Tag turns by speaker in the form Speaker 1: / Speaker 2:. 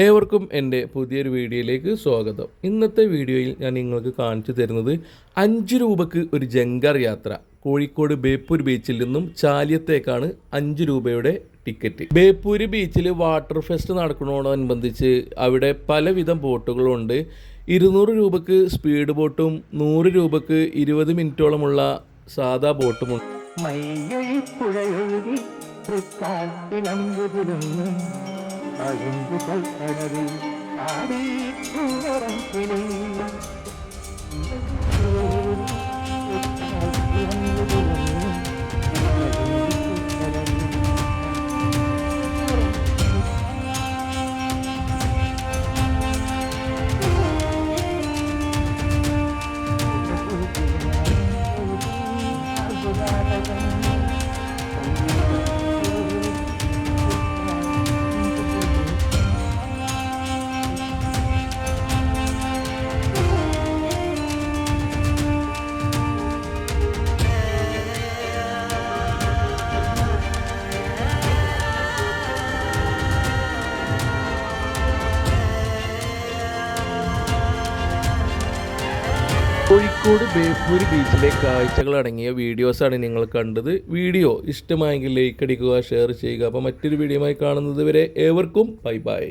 Speaker 1: ഏവർക്കും എന്റെ പുതിയൊരു വീഡിയോയിലേക്ക് സ്വാഗതം. ഇന്നത്തെ വീഡിയോയിൽ ഞാൻ നിങ്ങൾക്ക് കാണിച്ചു തരുന്നത് അഞ്ച് രൂപയ്ക്ക് ഒരു ജങ്കർ യാത്ര. കോഴിക്കോട് ബേപ്പൂർ ബീച്ചിൽ നിന്നും ചാലിയത്തേക്കാണ് അഞ്ച് രൂപയുടെ ടിക്കറ്റ്. ബേപ്പൂർ ബീച്ചിൽ വാട്ടർ ഫെസ്റ്റ് നടക്കുന്നതോടനുബന്ധിച്ച് അവിടെ പലവിധം ബോട്ടുകളുണ്ട്. ഇരുന്നൂറ് രൂപയ്ക്ക് സ്പീഡ് ബോട്ടും നൂറ് രൂപയ്ക്ക് ഇരുപത് മിനിറ്റോളമുള്ള സാധാ ബോട്ടും
Speaker 2: ബോട്ടുമുണ്ട് அரும்பு கல்பனது ஆடி உணரம் Thank you.
Speaker 1: കോഴിക്കോട് ബേപ്പൂർ ബീച്ചിലെ കാഴ്ചകൾ അടങ്ങിയ വീഡിയോസാണ് നിങ്ങൾ കണ്ടത്. വീഡിയോ ഇഷ്ടമായെങ്കിൽ ലൈക്ക് അടിക്കുക ഷെയർ ചെയ്യുക. അപ്പോൾ മറ്റൊരു വീഡിയോയുമായി കാണുന്നത് വരെ ഏവർക്കും ബൈ ബൈ